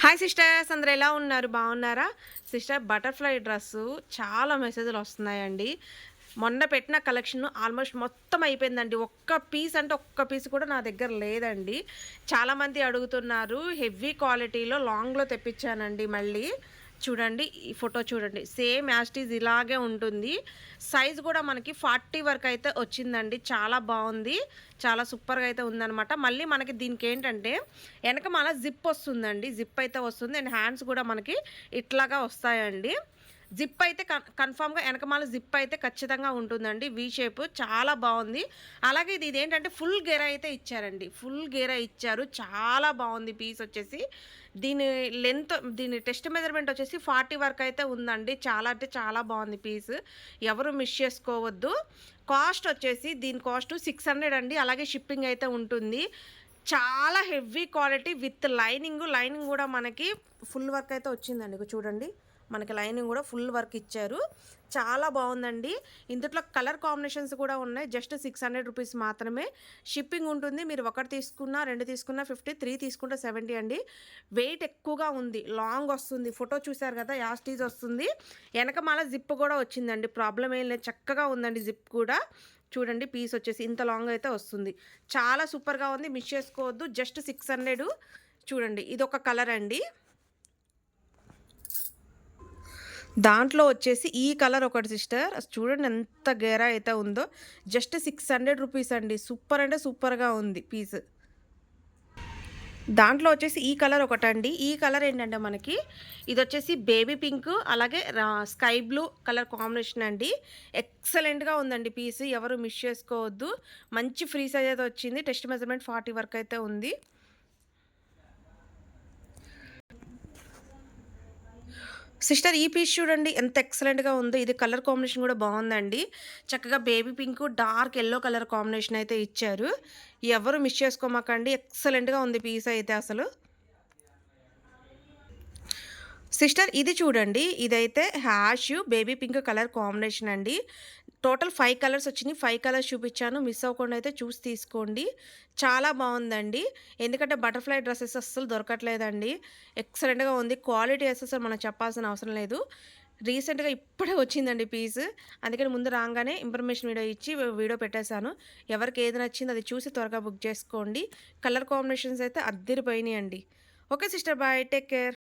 Hi sisters అందరు ఎలా ఉన్నారు? బాగున్నారా? సిస్టర్ బటర్ఫ్లై డ్రెస్సు చాలా మెసేజ్లు వస్తున్నాయండి. మొన్న పెట్టిన కలెక్షన్ ఆల్మోస్ట్ మొత్తం అయిపోయిందండి. ఒక్క పీస్ అంటే ఒక్క పీస్ కూడా నా దగ్గర లేదండి. చాలామంది అడుగుతున్నారు హెవీ క్వాలిటీలో లాంగ్లో తెప్పించానండి మళ్ళీ. చూడండి ఈ ఫోటో చూడండి. సేమ్ యాస్టీజ్ ఇలాగే ఉంటుంది. సైజ్ కూడా మనకి ఫార్టీ వరకు అయితే వచ్చిందండి. చాలా బాగుంది. చాలా సూపర్గా అయితే ఉందనమాట మళ్ళీ మనకి దీనికి ఏంటంటే వెనక మన జిప్ వస్తుందండి. జిప్ అయితే వస్తుంది. అండ్ హ్యాండ్స్ కూడా మనకి ఇట్లాగా వస్తాయండి. జిప్ అయితే కన్ కన్ఫామ్గా వెనకమాల జిప్ అయితే ఖచ్చితంగా ఉంటుందండి. వీ షేప్ చాలా బాగుంది. అలాగే ఇది ఇదేంటంటే ఫుల్ గేరా అయితే ఇచ్చారండి. ఫుల్ గేరా ఇచ్చారు. చాలా బాగుంది పీస్ వచ్చేసి. దీని లెంత్ దీని టెస్ట్ మెజర్మెంట్ వచ్చేసి ఫార్టీ వరకు అయితే ఉందండి. చాలా అంటే చాలా బాగుంది పీస్ ఎవరు మిస్ చేసుకోవద్దు. కాస్ట్ వచ్చేసి దీని కాస్ట్ సిక్స్ హండ్రెడ్ అండి. అలాగే షిప్పింగ్ అయితే ఉంటుంది. చాలా heavy quality with lining lining కూడా మనకి ఫుల్ వర్క్ అయితే వచ్చిందండి. చూడండి. మనకి లైనింగ్ కూడా ఫుల్ వర్క్ ఇచ్చారు. చాలా బాగుందండి. ఇందులో కలర్ కాంబినేషన్స్ కూడా ఉన్నాయి. జస్ట్ సిక్స్ హండ్రెడ్ రూపీస్ మాత్రమే. షిప్పింగ్ ఉంటుంది. మీరు ఒకటి తీసుకున్నా రెండు తీసుకున్నా ఫిఫ్టీ త్రీ తీసుకుంటే సెవెంటీ అండి. వెయిట్ ఎక్కువగా ఉంది. లాంగ్ వస్తుంది. ఫోటో చూశారు కదా యాస్టీజ్ వస్తుంది. వెనక మళ్ళీ జిప్ కూడా వచ్చిందండి. ప్రాబ్లం ఏం లేదు. చక్కగా ఉందండి జిప్ కూడా. చూడండి పీస్ వచ్చేసి ఇంత లాంగ్ అయితే వస్తుంది. చాలా సూపర్గా ఉంది. మిస్ చేసుకోవద్దు. Just six hundred. చూడండి ఇది ఒక కలర్ అండి. దాంట్లో వచ్చేసి ఈ కలర్ ఒకటి సిస్టర్. చూడండి ఎంత గేరా అయితే ఉందో. జస్ట్ సిక్స్ హండ్రెడ్ రూపీస్ అండి. సూపర్ అంటే సూపర్గా ఉంది పీస్. దాంట్లో వచ్చేసి ఈ కలర్ ఒకటండి. ఈ కలర్ ఏంటంటే మనకి ఇది వచ్చేసి బేబీ పింక్ అలాగే స్కై బ్లూ కలర్ కాంబినేషన్ అండి. ఎక్సలెంట్గా ఉందండి పీస్. ఎవరు మిస్ చేసుకోవద్దు. మంచి ఫ్రీ సైజ్ అయితే వచ్చింది. టెస్ట్ మెజర్మెంట్ ఫార్టీ వరకు అయితే ఉంది. సిస్టర్ ఈ పీస్ చూడండి ఎంత ఎక్సలెంట్గా ఉందో. ఇది కలర్ కాంబినేషన్ కూడా బాగుందండి. చక్కగా baby pink dark yellow colour combination అయితే ఇచ్చారు. ఎవరు మిస్ చేసుకోమాకండి. ఎక్సలెంట్గా ఉంది పీస్ అయితే అసలు. సిస్టర్ ఇది చూడండి. ఇదైతే ash baby pink colour combination అండి. టోటల్ ఫైవ్ కలర్స్ వచ్చినాయి. ఫైవ్ కలర్స్ చూపించాను. మిస్ అవ్వకుండా అయితే చూసి తీసుకోండి. చాలా బాగుందండి. ఎందుకంటే బటర్ఫ్లై డ్రెస్సెస్ అస్సలు దొరకట్లేదండి. ఎక్సలెంట్గా ఉంది. క్వాలిటీ అసలు మనం చెప్పాల్సిన అవసరం లేదు. రీసెంట్గా ఇప్పుడే వచ్చిందండి పీస్. అందుకని ముందు రాగానే ఇన్ఫర్మేషన్ వీడియో ఇచ్చి వీడియో పెట్టేశాను. ఎవరికి ఏది నచ్చింది అది చూసి త్వరగా బుక్ చేసుకోండి. కలర్ కాంబినేషన్స్ అయితే అద్దరిపోయినాయి అండి okay sister bye. Take care.